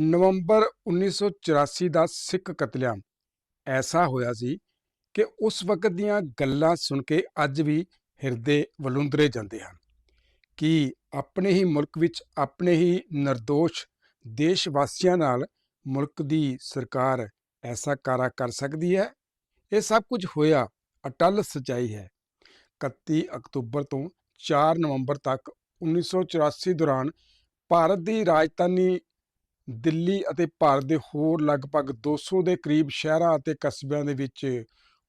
ਨਵੰਬਰ 1984 ਦਾ ਸਿੱਖ ਕਤਲੇਆਮ। ਐਸਾ ਹੋਇਆ ਸੀ ਕਿ ਉਸ ਵਕਤ ਦੀਆਂ ਗੱਲਾਂ ਸੁਣ ਕੇ ਅੱਜ ਵੀ ਹਿਰਦੇ ਵਲੂੰਦਰੇ ਜਾਂਦੇ ਹਨ ਕਿ ਆਪਣੇ ਹੀ ਮੁਲਕ ਵਿੱਚ ਆਪਣੇ ਹੀ ਨਿਰਦੋਸ਼ ਦੇਸ਼ ਵਾਸੀਆਂ ਨਾਲ ਮੁਲਕ ਦੀ ਸਰਕਾਰ ਐਸਾ ਕਾਰਾ ਕਰ ਸਕਦੀ ਹੈ? ਇਹ ਸਭ ਕੁਝ ਹੋਇਆ, ਅਟਲ ਸਚਾਈ ਹੈ। 31 ਅਕਤੂਬਰ ਤੋਂ 4 ਨਵੰਬਰ ਤੱਕ 1984 ਦੌਰਾਨ ਭਾਰਤ ਦੀ ਰਾਜਧਾਨੀ ਦਿੱਲੀ ਅਤੇ ਭਾਰਤ ਦੇ ਹੋਰ ਲਗਭਗ 200 ਦੇ ਕਰੀਬ ਸ਼ਹਿਰਾਂ ਅਤੇ ਕਸਬਿਆਂ ਦੇ ਵਿੱਚ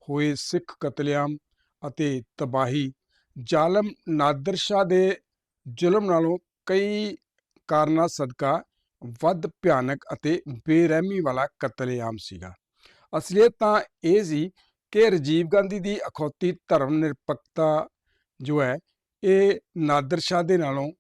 ਹੋਏ ਸਿੱਖ ਕਤਲੇਆਮ ਅਤੇ ਤਬਾਹੀ। ਜ਼ਾਲਮ ਨਾਦਰ ਸ਼ਾਹ ਦੇ ਜ਼ੁਲਮ ਨਾਲੋਂ ਕਈ ਕਾਰਨਾਂ ਸਦਕਾ ਵੱਧ ਭਿਆਨਕ ਅਤੇ ਬੇਰਹਿਮੀ ਵਾਲਾ ਕਤਲੇਆਮ ਸੀਗਾ। ਅਸਲੀਅਤ ਤਾਂ ਇਹ ਸੀ ਕਿ ਰਾਜੀਵ ਗਾਂਧੀ ਦੀ ਅਖੌਤੀ ਧਰਮ ਨਿਰਪੱਖਤਾ ਜੋ ਹੈ, ਇਹ ਨਾਦਰ ਸ਼ਾਹ ਦੇ ਨਾਲੋਂ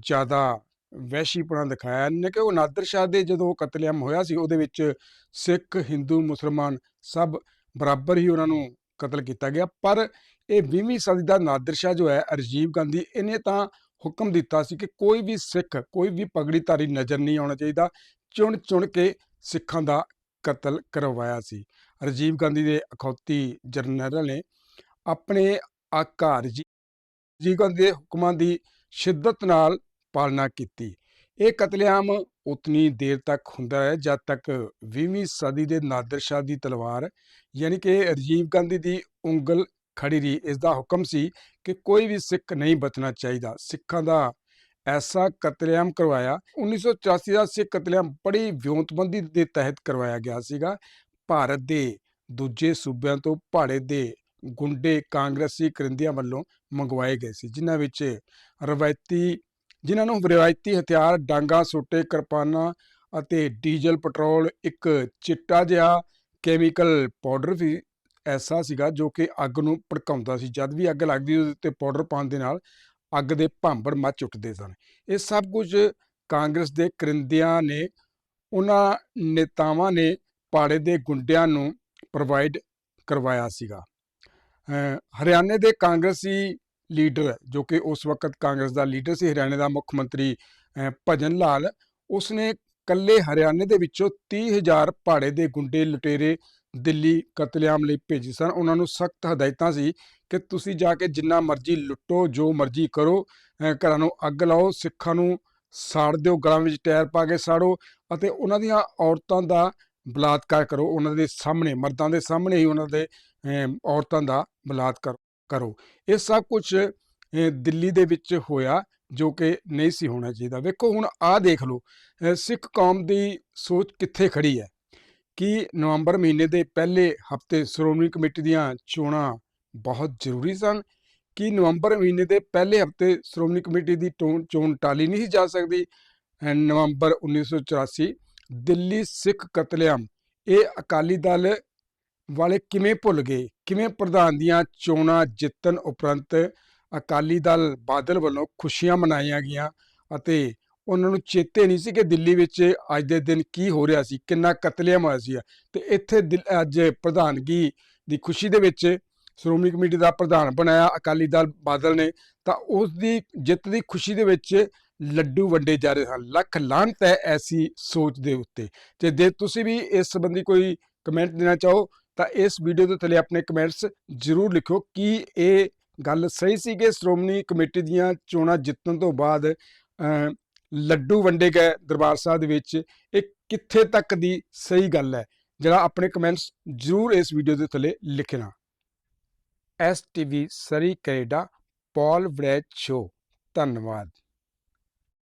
ਜ਼ਿਆਦਾ ਵਹਿਸ਼ੀਪਣਾ ਦਿਖਾਇਆ ਨੇ ਕਿ ਉਹ ਨਾਦਰ ਸ਼ਾਹ ਦੇ ਜਦੋਂ ਕਤਲੇਆਮ ਹੋਇਆ ਸੀ, ਉਹਦੇ ਵਿੱਚ ਸਿੱਖ, ਹਿੰਦੂ, ਮੁਸਲਮਾਨ ਸਭ ਬਰਾਬਰ ਹੀ ਉਹਨਾਂ ਨੂੰ ਕਤਲ ਕੀਤਾ ਗਿਆ। ਪਰ ਇਹ 20ਵੀਂ ਸਦੀ ਦਾ ਨਾਦਰ ਸ਼ਾਹ ਜੋ ਹੈ ਰਾਜੀਵ ਗਾਂਧੀ, ਇਹਨੇ ਤਾਂ ਹੁਕਮ ਦਿੱਤਾ ਸੀ ਕਿ ਕੋਈ ਵੀ ਸਿੱਖ, ਕੋਈ ਵੀ ਪਗੜੀਧਾਰੀ ਨਜ਼ਰ ਨਹੀਂ ਆਉਣਾ ਚਾਹੀਦਾ, ਚੁਣ ਚੁਣ ਕੇ ਸਿੱਖਾਂ ਦਾ ਕਤਲ ਕਰਵਾਇਆ ਸੀ। ਰਾਜੀਵ ਗਾਂਧੀ ਦੇ ਅਖੌਤੀ ਜਰਨੈਲ ਨੇ ਆਪਣੇ ਆਕਾਰ ਰਾਜੀਵ ਗਾਂਧੀ ਦੇ ਹੁਕਮਾਂ ਦੀ ਸ਼ਿੱਦਤ ਨਾਲ ਪਾਲਣਾ ਕੀਤੀ। ਇਹ ਕਤਲੇਆਮ ਉਤਨੀ ਦੇਰ ਤੱਕ ਹੁੰਦਾ ਹੈ, ਜਦ ਤੱਕ 20ਵੀਂ ਸਦੀ ਦੇ ਨਾਦਰ ਸ਼ਾਹ ਦੀ ਤਲਵਾਰ, ਯਾਨੀ ਕਿ ਰਾਜੀਵ ਗਾਂਧੀ ਦੀ ਉਂਗਲ ਖੜੀ ਰਹੀ, ਇਸ ਦਾ ਹੁਕਮ ਸੀ ਕਿ ਕੋਈ ਵੀ ਸਿੱਖ ਨਹੀਂ ਬਚਣਾ ਚਾਹੀਦਾ। ਸਿੱਖਾਂ ਦਾ ਐਸਾ ਕਤਲੇਆਮ ਕਰਵਾਇਆ 1984 ਦਾ ਸਿੱਖ ਕਤਲੇਆਮ ਬੜੀ ਵਿਉਂਤਬੰਦੀ ਦੇ ਤਹਿਤ ਕਰਵਾਇਆ ਗਿਆ ਸੀਗਾ। ਭਾਰਤ ਦੇ ਦੂਜੇ ਸੂਬਿਆਂ ਤੋਂ ਭਾੜੇ ਦੇ ਗੁੰਡੇ ਕਾਂਗਰਸੀ ਕਰਿੰਦਿਆਂ ਵੱਲੋਂ ਮੰਗਵਾਏ ਗਏ ਸੀ, ਜਿਨ੍ਹਾਂ ਵਿੱਚ ਰਵਾਇਤੀ ਜਿਨ੍ਹਾਂ ਨੂੰ ਰਵਾਇਤੀ ਹਥਿਆਰ, ਡਾਂਗਾ, ਸੋਟੇ, ਕਿਰਪਾਨਾਂ ਅਤੇ ਡੀਜ਼ਲ ਪੈਟਰੋਲ ਇੱਕ ਚਿੱਟਾ ਜਿਹਾ ਕੈਮੀਕਲ ਪਾਊਡਰ ਵੀ ਐਸਾ ਸੀਗਾ ਜੋ ਕਿ ਅੱਗ ਨੂੰ ਭੜਕਾਉਂਦਾ ਸੀ। ਜਦ ਵੀ ਅੱਗ ਲੱਗਦੀ ਉਹਦੇ ਉੱਤੇ ਪਾਊਡਰ ਪਾਉਣ ਦੇ ਨਾਲ ਅੱਗ ਦੇ ਭਾਂਬੜ ਮੱਚ ਉੱਠਦੇ ਸਨ। ਇਹ ਸਭ ਕੁਝ ਕਾਂਗਰਸ ਦੇ ਕਰਿੰਦਿਆਂ ਨੇ, ਉਹਨਾਂ ਨੇਤਾਵਾਂ ਨੇ ਪਾੜੇ ਦੇ ਗੁੰਡਿਆਂ ਨੂੰ ਪ੍ਰੋਵਾਈਡ ਕਰਵਾਇਆ ਸੀਗਾ। ਹਰਿਆਣੇ ਦੇ ਕਾਂਗਰਸੀ ਲੀਡਰ ਜੋ ਕਿ ਉਸ ਵਕਤ ਕਾਂਗਰਸ ਦਾ ਲੀਡਰ ਸੀ, ਹਰਿਆਣੇ ਦਾ ਮੁੱਖ ਮੰਤਰੀ ਭਜਨ ਲਾਲ। ਉਸਨੇ ਕੱਲੇ ਹਰਿਆਣੇ ਦੇ ਵਿੱਚੋਂ 30000 ਪਹਾੜੇ ਦੇ ਗੁੰਡੇ ਲੁਟੇਰੇ ਦਿੱਲੀ ਕਤਲੇਆਮ ਲਈ ਭੇਜੇ ਸਨ। ਉਹਨਾਂ ਨੂੰ ਸਖਤ ਹਦਾਇਤਾਂ ਸੀ ਕਿ ਤੁਸੀਂ ਜਾ ਕੇ ਜਿੰਨਾ ਮਰਜ਼ੀ ਲੁੱਟੋ, ਜੋ ਮਰਜ਼ੀ ਕਰੋ ਘਰਾਂ ਨੂੰ ਅੱਗ ਲਾਓ, ਸਿੱਖਾਂ ਨੂੰ ਸਾੜ ਦਿਓ, ਗਲਾਂ ਵਿੱਚ ਟਾਇਰ ਪਾ ਕੇ ਸਾੜੋ ਅਤੇ ਉਹਨਾਂ ਦੀਆਂ ਔਰਤਾਂ ਦਾ ਬਲਾਤਕਾਰ ਕਰੋ। ਉਹਨਾਂ ਦੇ ਸਾਹਮਣੇ, ਮਰਦਾਂ ਦੇ ਸਾਹਮਣੇ ਹੀ ਉਹਨਾਂ ਦੇ ਔਰਤਾਂ ਦਾ ਬਲਾਤਕਾਰ ਕਰੋ। ਇਹ ਸਭ ਕੁਝ ਦਿੱਲੀ ਦੇ ਵਿੱਚ ਹੋਇਆ, ਜੋ ਕਿ ਨਹੀਂ ਸੀ ਹੋਣਾ ਚਾਹੀਦਾ। ਵੇਖੋ, ਹੁਣ ਆਹ ਦੇਖ ਲਓ ਸਿੱਖ ਕੌਮ ਦੀ ਸੋਚ ਕਿੱਥੇ ਖੜੀ ਹੈ? ਕਿ ਨਵੰਬਰ ਮਹੀਨੇ ਦੇ ਪਹਿਲੇ ਹਫ਼ਤੇ ਸ਼੍ਰੋਮਣੀ ਕਮੇਟੀ ਦੀਆਂ ਚੋਣਾਂ ਬਹੁਤ ਜ਼ਰੂਰੀ ਸਨ? ਕਿ ਨਵੰਬਰ ਮਹੀਨੇ ਦੇ ਪਹਿਲੇ ਹਫ਼ਤੇ ਸ਼੍ਰੋਮਣੀ ਕਮੇਟੀ ਦੀ ਟੋਨ- ਚੋਣ ਟਾਲੀ ਨਹੀਂ ਸੀ ਜਾ ਸਕਦੀ? ਅਹ, ਨਵੰਬਰ 1984 ਦਿੱਲੀ ਸਿੱਖ ਕਤਲੇਆਮ। ਇਹ ਅਕਾਲੀ ਦਲ ਵਾਲੇ ਕਿਵੇਂ ਭੁੱਲ ਗਏ? ਕਿਵੇਂ ਪ੍ਰਧਾਨ ਦੀਆਂ ਚੋਣਾਂ ਜਿੱਤਣ ਉਪਰੰਤ ਅਕਾਲੀ ਦਲ ਬਾਦਲ ਵੱਲੋਂ ਖੁਸ਼ੀਆਂ ਮਨਾਈਆਂ ਗਈਆਂ ਅਤੇ ਉਹਨਾਂ ਨੂੰ ਚੇਤੇ ਨਹੀਂ ਸੀ ਕਿ ਦਿੱਲੀ ਵਿੱਚ ਅੱਜ ਦੇ ਦਿਨ ਕੀ ਹੋ ਰਿਹਾ ਸੀ, ਕਿੰਨਾ ਕਤਲੇਆਮ ਹੋਇਆ ਸੀ। ਤੇ ਇੱਥੇ ਅੱਜ ਪ੍ਰਧਾਨਗੀ ਦੀ ਖੁਸ਼ੀ ਦੇ ਵਿੱਚ ਸ਼੍ਰੋਮਣੀ ਕਮੇਟੀ ਦਾ ਪ੍ਰਧਾਨ ਬਣਾਇਆ ਅਕਾਲੀ ਦਲ ਬਾਦਲ ਨੇ, ਤਾਂ ਉਸ ਦੀ ਜਿੱਤ ਦੀ ਖੁਸ਼ੀ ਦੇ ਵਿੱਚ ਲੱਡੂ ਵੰਡੇ ਜਾ ਰਹੇ ਹਨ ਲੱਖ ਲਾਹਨਤ ਹੈ ਐਸੀ ਸੋਚ ਦੇ ਉੱਤੇ। ਤੇ ਜੇ ਤੁਸੀਂ ਵੀ ਇਸ ਸੰਬੰਧੀ ਕੋਈ ਕਮੈਂਟ ਦੇਣਾ ਚਾਹੋ ਤਾਂ ਇਸ ਵੀਡੀਓ ਦੇ ਥੱਲੇ ਆਪਣੇ ਕਮੈਂਟਸ ਜ਼ਰੂਰ ਲਿਖਿਓ ਕਿ ਇਹ ਗੱਲ ਸਹੀ ਸੀ ਕਿ ਸ਼੍ਰੋਮਣੀ ਕਮੇਟੀ ਦੀਆਂ ਚੋਣਾਂ ਜਿੱਤਣ ਤੋਂ ਬਾਅਦ ਲੱਡੂ ਵੰਡੇ ਗਏ ਦਰਬਾਰ ਸਾਹਿਬ ਦੇ ਵਿੱਚ ਇਹ ਕਿੱਥੇ ਤੱਕ ਦੀ ਸਹੀ ਗੱਲ ਹੈ? ਜਿਹੜਾ ਆਪਣੇ ਕਮੈਂਟਸ ਜ਼ਰੂਰ ਇਸ ਵੀਡੀਓ ਦੇ ਥੱਲੇ ਲਿਖਣਾ। S TV Surrey Canada, Paul Varaich show ਧੰਨਵਾਦ।